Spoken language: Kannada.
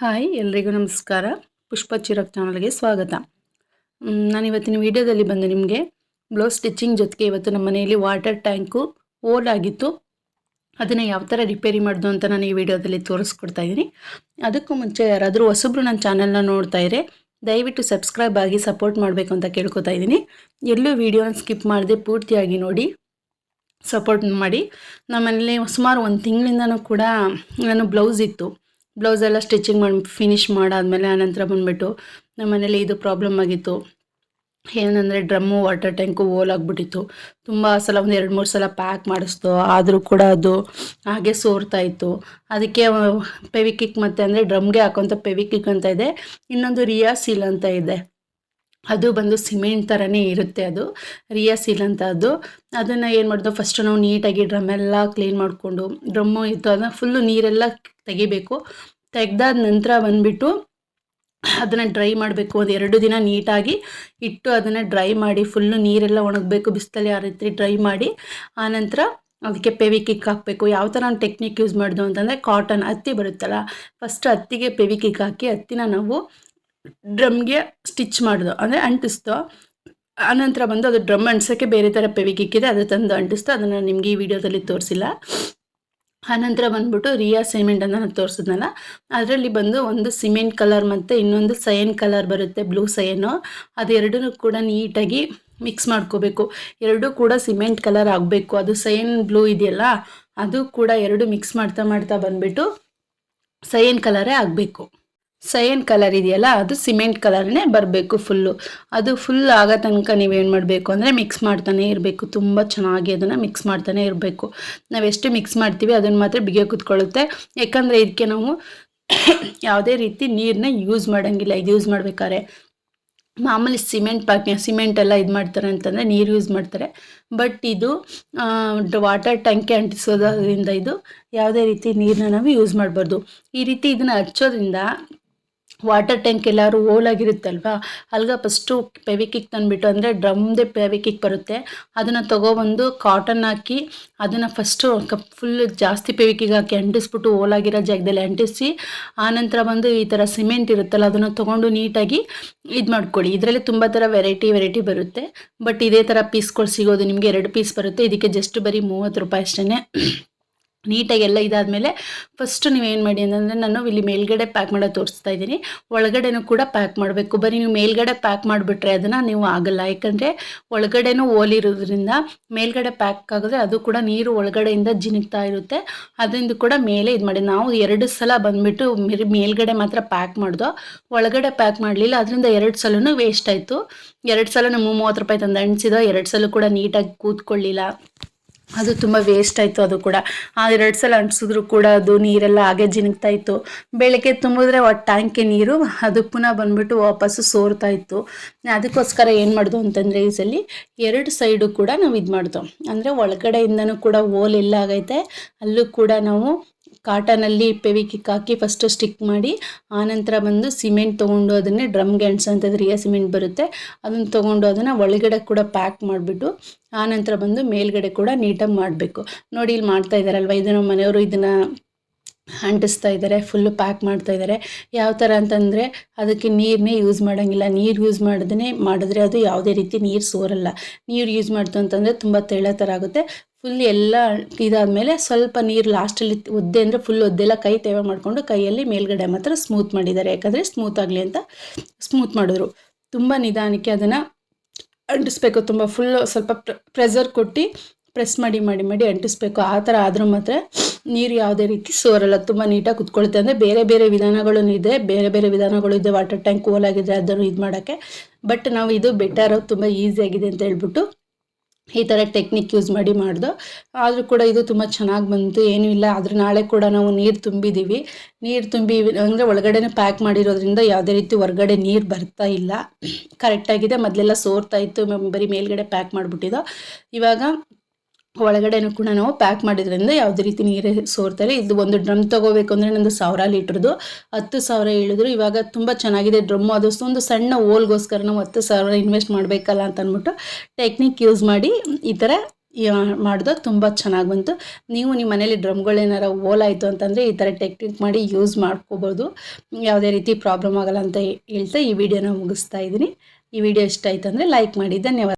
ಹಾಯ್, ಎಲ್ರಿಗೂ ನಮಸ್ಕಾರ. ಪುಷ್ಪ ಚಿರಕ್ ಚಾನಲ್ಗೆ ಸ್ವಾಗತ. ನಾನು ಇವತ್ತಿನ ವಿಡಿಯೋದಲ್ಲಿ ಬಂದು ನಿಮಗೆ ಬ್ಲೌಸ್ ಸ್ಟಿಚಿಂಗ್ ಜೊತೆಗೆ ಇವತ್ತು ನಮ್ಮ ಮನೆಯಲ್ಲಿ ವಾಟರ್ ಟ್ಯಾಂಕು ಓಲ್ ಆಗಿತ್ತು. ಅದನ್ನು ಯಾವ ಥರ ರಿಪೇರಿ ಮಾಡೋದು ಅಂತ ನಾನು ಈ ವಿಡಿಯೋದಲ್ಲಿ ತೋರಿಸ್ಕೊಡ್ತಾ ಇದ್ದೀನಿ. ಅದಕ್ಕೂ ಮುಂಚೆ ಯಾರಾದರೂ ಹೊಸಬ್ರು ನನ್ನ ಚಾನಲ್ನ ನೋಡ್ತಾ ಇದ್ರೆ ದಯವಿಟ್ಟು ಸಬ್ಸ್ಕ್ರೈಬ್ ಆಗಿ ಸಪೋರ್ಟ್ ಮಾಡಬೇಕು ಅಂತ ಕೇಳ್ಕೊತಾ ಇದ್ದೀನಿ. ಎಲ್ಲೂ ವಿಡಿಯೋನ ಸ್ಕಿಪ್ ಮಾಡದೆ ಪೂರ್ತಿಯಾಗಿ ನೋಡಿ, ಸಪೋರ್ಟ್ ಮಾಡಿ. ನಮ್ಮಲ್ಲಿ ಸುಮಾರು ಒಂದು ತಿಂಗಳಿಂದನೂ ಕೂಡ ನಾನು ಬ್ಲೌಸ್ ಇತ್ತು. ಬ್ಲೌಸ್ ಎಲ್ಲ ಸ್ಟಿಚಿಂಗ್ ಮಾಡಿ ಫಿನಿಶ್ ಮಾಡಾದಮೇಲೆ ಆನಂತರ ಬಂದುಬಿಟ್ಟು ನಮ್ಮ ಮನೇಲಿ ಇದು ಪ್ರಾಬ್ಲಮ್ ಆಗಿತ್ತು. ಏನಂದರೆ ಡ್ರಮ್ಮು ವಾಟರ್ ಟ್ಯಾಂಕು ಓಲ್ ಆಗಿಬಿಟ್ಟಿತ್ತು. ತುಂಬ ಸಲ ಒಂದು ಎರಡು ಮೂರು ಸಲ ಪ್ಯಾಕ್ ಮಾಡಿಸ್ತು. ಆದರೂ ಕೂಡ ಅದು ಹಾಗೆ ಸೋರ್ತಾ ಇತ್ತು. ಅದಕ್ಕೆ ಪೆವಿಕಿಕ್ ಮತ್ತು ಅಂದರೆ ಡ್ರಮ್ಗೆ ಹಾಕೋಂಥ ಪೆವಿಕಿಕ್ ಅಂತ ಇದೆ. ಇನ್ನೊಂದು ರಿಯಾ ಸೀಲ್ ಅಂತ ಇದೆ. ಅದು ಬಂದು ಸಿಮೆಂಟ್ ಥರನೇ ಇರುತ್ತೆ ಅದು, ರಿಯಾ ಸೀಲ್ ಅಂತ ಅದು. ಅದನ್ನು ಏನು ಮಾಡಿದ್ವು ಫಸ್ಟು ನಾವು ನೀಟಾಗಿ ಡ್ರಮ್ ಎಲ್ಲ ಕ್ಲೀನ್ ಮಾಡಿಕೊಂಡು, ಡ್ರಮ್ಮು ಇತ್ತು, ಅದನ್ನು ಫುಲ್ಲು ನೀರೆಲ್ಲ ತೆಗಿಬೇಕು. ತೆಗ್ದಾದ ನಂತರ ಬಂದುಬಿಟ್ಟು ಅದನ್ನು ಡ್ರೈ ಮಾಡಬೇಕು. ಒಂದು ಎರಡು ದಿನ ನೀಟಾಗಿ ಇಟ್ಟು ಅದನ್ನು ಡ್ರೈ ಮಾಡಿ ಫುಲ್ಲು ನೀರೆಲ್ಲ ಒಣಗಬೇಕು, ಬಿಸಿಲಲ್ಲಿ ಆ ರೀತಿ ಡ್ರೈ ಮಾಡಿ. ಆನಂತರ ಅದಕ್ಕೆ ಪೆವಿಕಿಕ್ ಹಾಕಬೇಕು. ಯಾವ ಥರ ನಾನು ಟೆಕ್ನಿಕ್ ಯೂಸ್ ಮಾಡಿದ್ವು ಅಂತಂದರೆ ಕಾಟನ್ ಹತ್ತಿ ಬರುತ್ತಲ್ಲ ಫಸ್ಟ್ ಹತ್ತಿಗೆ ಪೆವಿಕಿಕ್ ಹಾಕಿ, ಹತ್ತಿನ ನಾವು ಡ್ರಮ್ಗೆ ಸ್ಟಿಚ್ ಮಾಡಿದು, ಅಂದರೆ ಅಂಟಿಸ್ತು. ಆನಂತರ ಬಂದು ಅದು ಡ್ರಮ್ ಅಂಟಿಸೋಕ್ಕೆ ಬೇರೆ ಥರ ಪೆವಿಕಿಕ್ ಇದೆ ಅದು ತಂದು ಅಂಟಿಸ್ತು. ಅದನ್ನು ನಿಮಗೆ ಈ ವಿಡಿಯೋದಲ್ಲಿ ತೋರಿಸಿಲ್ಲ. ಆನಂತರ ಬಂದ್ಬಿಟ್ಟು ರಿಯಾ ಸಿಮೆಂಟ್ ಅಂತ ನಾನು ತೋರಿಸಿದ್ನಲ್ಲ, ಅದರಲ್ಲಿ ಬಂದು ಒಂದು ಸಿಮೆಂಟ್ ಕಲರ್ ಮತ್ತು ಇನ್ನೊಂದು ಸಯನ್ ಕಲರ್ ಬರುತ್ತೆ, ಬ್ಲೂ ಸಯನು ಅದೆರಡೂ ಕೂಡ ನೀಟಾಗಿ ಮಿಕ್ಸ್ ಮಾಡ್ಕೋಬೇಕು. ಎರಡೂ ಕೂಡ ಸಿಮೆಂಟ್ ಕಲರ್ ಆಗಬೇಕು. ಅದು ಸಯನ್ ಬ್ಲೂ ಇದೆಯಲ್ಲ, ಅದು ಕೂಡ ಎರಡು ಮಿಕ್ಸ್ ಮಾಡ್ತಾ ಮಾಡ್ತಾ ಬಂದುಬಿಟ್ಟು ಸಯನ್ ಕಲರೇ ಆಗಬೇಕು. ಸಯನ್ ಕಲರ್ ಇದೆಯಲ್ಲ, ಅದು ಸಿಮೆಂಟ್ ಕಲರ್ನೇ ಬರಬೇಕು ಫುಲ್ಲು ಅದು ಫುಲ್ ಆಗೋ ತನಕ ನೀವೇನು ಮಾಡಬೇಕು ಅಂದರೆ ಮಿಕ್ಸ್ ಮಾಡ್ತಾನೆ ಇರಬೇಕು. ತುಂಬ ಚೆನ್ನಾಗಿ ಅದನ್ನು ಮಿಕ್ಸ್ ಮಾಡ್ತಾನೆ ಇರಬೇಕು. ನಾವು ಎಷ್ಟು ಮಿಕ್ಸ್ ಮಾಡ್ತೀವಿ ಅದನ್ನು ಮಾತ್ರ ಬಿಗಿ ಕೂತ್ಕೊಳ್ಳುತ್ತೆ. ಯಾಕಂದರೆ ಇದಕ್ಕೆ ನಾವು ಯಾವುದೇ ರೀತಿ ನೀರನ್ನ ಯೂಸ್ ಮಾಡೋಂಗಿಲ್ಲ, ಇದು ಯೂಸ್ ಮಾಡಬೇಕಾದ್ರೆ. ಮಾಮೂಲಿ ಸಿಮೆಂಟ್ ಪಾಕ್ ಸಿಮೆಂಟ್ ಎಲ್ಲ ಇದು ಮಾಡ್ತಾರೆ ಅಂತಂದರೆ ನೀರು ಯೂಸ್ ಮಾಡ್ತಾರೆ. ಬಟ್ ಇದು ವಾಟರ್ ಟ್ಯಾಂಕಿ ಅಂಟಿಸೋದ್ರಿಂದ ಇದು ಯಾವುದೇ ರೀತಿ ನೀರನ್ನ ನಾವು ಯೂಸ್ ಮಾಡಬಾರ್ದು. ಈ ರೀತಿ ಇದನ್ನು ಹಚ್ಚೋದ್ರಿಂದ ವಾಟರ್ ಟ್ಯಾಂಕ್ ಎಲ್ಲರೂ ಓಲಾಗಿರುತ್ತಲ್ವಾ ಅಲ್ಗ ಫಸ್ಟು ಪೆವಿಕಿಕ್ ತಂದುಬಿಟ್ಟು ಅಂದರೆ ಡ್ರಮ್ದೇ ಪೆವಿಕಿಕ್ ಬರುತ್ತೆ. ಅದನ್ನು ತೊಗೊಬಂದು ಕಾಟನ್ ಹಾಕಿ ಅದನ್ನು ಫಸ್ಟು ಕಪ್ ಫುಲ್ ಜಾಸ್ತಿ ಪೆವಿಕಿಗೆ ಹಾಕಿ ಅಂಟಿಸ್ಬಿಟ್ಟು ಓಲಾಗಿರೋ ಜಾಗದಲ್ಲಿ ಅಂಟಿಸಿ, ಆನಂತರ ಬಂದು ಈ ಥರ ಸಿಮೆಂಟ್ ಇರುತ್ತಲ್ಲ ಅದನ್ನು ತೊಗೊಂಡು ನೀಟಾಗಿ ಇದು ಮಾಡ್ಕೊಳ್ಳಿ ಇದರಲ್ಲಿ ತುಂಬ ಥರ ವೆರೈಟಿ ವೆರೈಟಿ ಬರುತ್ತೆ. ಬಟ್ ಇದೇ ಥರ ಪೀಸ್ಗಳು ಸಿಗೋದು ನಿಮಗೆ ಎರಡು ಪೀಸ್ ಬರುತ್ತೆ. ಇದಕ್ಕೆ ಜಸ್ಟ್ ಬರೀ ಮೂವತ್ತು ರೂಪಾಯಿ ಅಷ್ಟೇ ನೀಟಾಗಿ ಎಲ್ಲ ಇದಾದಮೇಲೆ ಫಸ್ಟ್ ನೀವೇನು ಮಾಡಿ ಅಂತಂದರೆ ನಾನು ಇಲ್ಲಿ ಮೇಲ್ಗಡೆ ಪ್ಯಾಕ್ ಮಾಡೋದು ತೋರಿಸ್ತಾ ಇದ್ದೀನಿ. ಒಳಗಡೆನೂ ಕೂಡ ಪ್ಯಾಕ್ ಮಾಡಬೇಕು. ಬರೀ ನೀವು ಮೇಲ್ಗಡೆ ಪ್ಯಾಕ್ ಮಾಡಿಬಿಟ್ರೆ ಅದನ್ನು ನೀವು ಆಗಲ್ಲ. ಯಾಕಂದರೆ ಒಳಗಡೆನೂ ಓಲಿರೋದ್ರಿಂದ ಮೇಲ್ಗಡೆ ಪ್ಯಾಕ್ ಆಗಿದ್ರೆ ಅದು ಕೂಡ ನೀರು ಒಳಗಡೆಯಿಂದ ಜಿನುಗ್ತಾ ಇರುತ್ತೆ. ಅದರಿಂದ ಕೂಡ ಮೇಲೆ ಇದು ಮಾಡಿ. ನಾವು ಎರಡು ಸಲ ಬಂದುಬಿಟ್ಟು ಮೇಲ್ಗಡೆ ಮಾತ್ರ ಪ್ಯಾಕ್ ಮಾಡ್ದೋ, ಒಳಗಡೆ ಪ್ಯಾಕ್ ಮಾಡಲಿಲ್ಲ, ಅದರಿಂದ ಎರಡು ಸಲನೂ ವೇಸ್ಟ್ ಆಯಿತು. ಎರಡು ಸಲ ನಮ್ಮ ಮೂವತ್ತು ರೂಪಾಯಿ ತಂದು ಅಣಿಸಿದೋ ಎರಡು ಸಲ ಕೂಡ ನೀಟಾಗಿ ಕೂತ್ಕೊಳ್ಳಿಲ್ಲ. ಅದು ತುಂಬ ವೇಸ್ಟ್ ಆಯಿತು ಅದು ಕೂಡ. ಆ ಎರಡು ಸಲ ಅಂಟಿಸಿದ್ರು ಕೂಡ ಅದು ನೀರೆಲ್ಲ ಹಾಗೆ ಜಿನುಗ್ತಾ ಇತ್ತು. ಬೆಳಗ್ಗೆ ತುಂಬಿದ್ರೆ ಒಟ್ಟು ಟ್ಯಾಂಕಿ ನೀರು, ಅದು ಪುನಃ ಬಂದ್ಬಿಟ್ಟು ವಾಪಸ್ಸು ಸೋರ್ತಾ ಇತ್ತು. ಅದಕ್ಕೋಸ್ಕರ ಏನು ಮಾಡ್ದು ಅಂತಂದರೆ ಈ ಸಲ ಎರಡು ಸೈಡು ಕೂಡ ನಾವು ಇದು ಮಾಡ್ದು. ಅಂದರೆ ಒಳಗಡೆಯಿಂದನೂ ಕೂಡ ಓಲ್ ಎಲ್ಲ ಆಗೈತೆ. ಅಲ್ಲೂ ಕೂಡ ನಾವು ಕಾಟನಲ್ಲಿ ಪೆವಿಕಿಕ್ ಹಾಕಿ ಫಸ್ಟು ಸ್ಟಿಕ್ ಮಾಡಿ, ಆನಂತರ ಬಂದು ಸಿಮೆಂಟ್ ತೊಗೊಂಡು ಅದನ್ನೇ ಡ್ರಮ್ ಗ್ಯಾಂಡ್ಸ್ ಅಂತ ರಿಯಾ ಸಿಮೆಂಟ್ ಬರುತ್ತೆ. ಅದನ್ನು ತೊಗೊಂಡು ಅದನ್ನು ಒಳಗಡೆ ಕೂಡ ಪ್ಯಾಕ್ ಮಾಡಿಬಿಟ್ಟು, ಆನಂತರ ಬಂದು ಮೇಲ್ಗಡೆ ಕೂಡ ನೀಟಾಗಿ ಮಾಡಬೇಕು. ನೋಡಿ ಇಲ್ಲಿ ಮಾಡ್ತಾ ಇದ್ದಾರಲ್ವ ಇದನ್ನು ಮನೆಯವರು ಇದನ್ನು ಅಂಟಿಸ್ತಾ ಇದ್ದಾರೆ ಫುಲ್ಲು ಪ್ಯಾಕ್ ಮಾಡ್ತಾ ಇದ್ದಾರೆ ಯಾವ ಥರ ಅಂತಂದರೆ, ಅದಕ್ಕೆ ನೀರನ್ನೇ ಯೂಸ್ ಮಾಡೋಂಗಿಲ್ಲ. ನೀರು ಯೂಸ್ ಮಾಡಿದ್ರೆ ಮಾಡಿದ್ರೆ ಅದು ಯಾವುದೇ ರೀತಿ ನೀರು ಸೋರಲ್ಲ. ನೀರು ಯೂಸ್ ಮಾಡ್ತು ಅಂತಂದರೆ ತುಂಬ ತೆಳ ಥರ ಆಗುತ್ತೆ. ಫುಲ್ ಎಲ್ಲ ಇದಾದಮೇಲೆ ಸ್ವಲ್ಪ ನೀರು ಲಾಸ್ಟಲ್ಲಿ ಒದ್ದೆ ಅಂದರೆ ಫುಲ್ ಒದ್ದೆಲ್ಲ ಕೈ ತೇವ ಮಾಡಿಕೊಂಡು ಕೈಯಲ್ಲಿ ಮೇಲ್ಗಡೆ ಮಾತ್ರ ಸ್ಮೂತ್ ಮಾಡಿದ್ದಾರೆ. ಯಾಕಂದರೆ ಸ್ಮೂತ್ ಆಗಲಿ ಅಂತ ಸ್ಮೂತ್ ಮಾಡಿದ್ರು. ತುಂಬ ನಿಧಾನಕ್ಕೆ ಅದನ್ನು ಅಂಟಿಸ್ಬೇಕು. ತುಂಬ ಫುಲ್ಲು ಸ್ವಲ್ಪ ಪ್ರೆಸರ್ ಕೊಟ್ಟು ಪ್ರೆಸ್ ಮಾಡಿ ಮಾಡಿ ಮಾಡಿ ಅಂಟಿಸ್ಬೇಕು. ಆ ಥರ ಆದರೂ ಮಾತ್ರ ನೀರು ಯಾವುದೇ ರೀತಿ ಸೋರಲ್ಲ. ತುಂಬ ನೀಟಾಗಿ ಕುತ್ಕೊಳುತ್ತೆ. ಅಂದರೆ ಬೇರೆ ಬೇರೆ ವಿಧಾನಗಳು ಇದೆ. ಬೇರೆ ಬೇರೆ ವಿಧಾನಗಳು ಇದೆ. ವಾಟರ್ ಟ್ಯಾಂಕ್ ಓಲಾಗಿದೆ ಅದನ್ನು ಇದು ಮಾಡೋಕ್ಕೆ. ಬಟ್ ನಾವು ಇದು ಬೆಟರ್ ತುಂಬ ಈಸಿಯಾಗಿದೆ ಅಂತ ಹೇಳ್ಬಿಟ್ಟು ಈ ಥರ ಟೆಕ್ನಿಕ್ ಯೂಸ್ ಮಾಡಿ ಮಾಡ್ದು. ಆದರೂ ಕೂಡ ಇದು ತುಂಬ ಚೆನ್ನಾಗಿ ಬಂತು, ಏನೂ ಇಲ್ಲ. ಆದರೆ ನಾಳೆ ಕೂಡ ನಾವು ನೀರು ತುಂಬಿದ್ದೀವಿ ನೀರು ತುಂಬಿ ಅಂದರೆ ಒಳಗಡೆನೇ ಪ್ಯಾಕ್ ಮಾಡಿರೋದ್ರಿಂದ ಯಾವುದೇ ರೀತಿ ಹೊರಗಡೆ ನೀರು ಬರ್ತಾ ಇಲ್ಲ. ಕರೆಕ್ಟಾಗಿದೆ ಮೊದಲೆಲ್ಲ ಸೋರ್ತಾ ಇತ್ತು ಬರೀ ಮೇಲ್ಗಡೆ ಪ್ಯಾಕ್ ಮಾಡಿಬಿಟ್ಟಿದ್ದೋ. ಇವಾಗ ಒಳಗಡೆನೂ ಕೂಡ ನಾವು ಪ್ಯಾಕ್ ಮಾಡಿದ್ರಿಂದ ಯಾವುದೇ ರೀತಿ ನೀರು ಸೋರ್ತಾರೆ. ಇದು ಒಂದು ಡ್ರಮ್ ತೊಗೋಬೇಕು ಅಂದರೆ ನಂದು ಸಾವಿರ ಲೀಟ್ರದ್ದು ಹತ್ತು ಸಾವಿರ ಹೇಳಿದ್ರು. ಇವಾಗ ತುಂಬ ಚೆನ್ನಾಗಿದೆ ಡ್ರಮ್ಮು ಅದು ಒಂದು ಸಣ್ಣ ಓಲ್ಗೋಸ್ಕರ ನಾವು ಹತ್ತು ಸಾವಿರ ಇನ್ವೆಸ್ಟ್ ಮಾಡಬೇಕಲ್ಲ ಅಂತ ಅಂದ್ಬಿಟ್ಟು ಟೆಕ್ನಿಕ್ ಯೂಸ್ ಮಾಡಿ ಈ ಥರ ಮಾಡಿದ ತುಂಬ ಚೆನ್ನಾಗಿ ಬಂತು. ನೀವು ನಿಮ್ಮ ಮನೇಲಿ ಡ್ರಮ್ಗಳೇನಾರ ಆಯಿತು ಅಂತಂದರೆ ಈ ಥರ ಟೆಕ್ನಿಕ್ ಮಾಡಿ ಯೂಸ್ ಮಾಡ್ಕೋಬೋದು. ಯಾವುದೇ ರೀತಿ ಪ್ರಾಬ್ಲಮ್ ಆಗಲ್ಲ ಅಂತ ಹೇಳ್ತಾ ಈ ವಿಡಿಯೋನ ಮುಗಿಸ್ತಾ ಇದ್ದೀನಿ. ಈ ವಿಡಿಯೋ ಇಷ್ಟ ಆಯ್ತು ಅಂದರೆ ಲೈಕ್ ಮಾಡಿ. ಧನ್ಯವಾದ.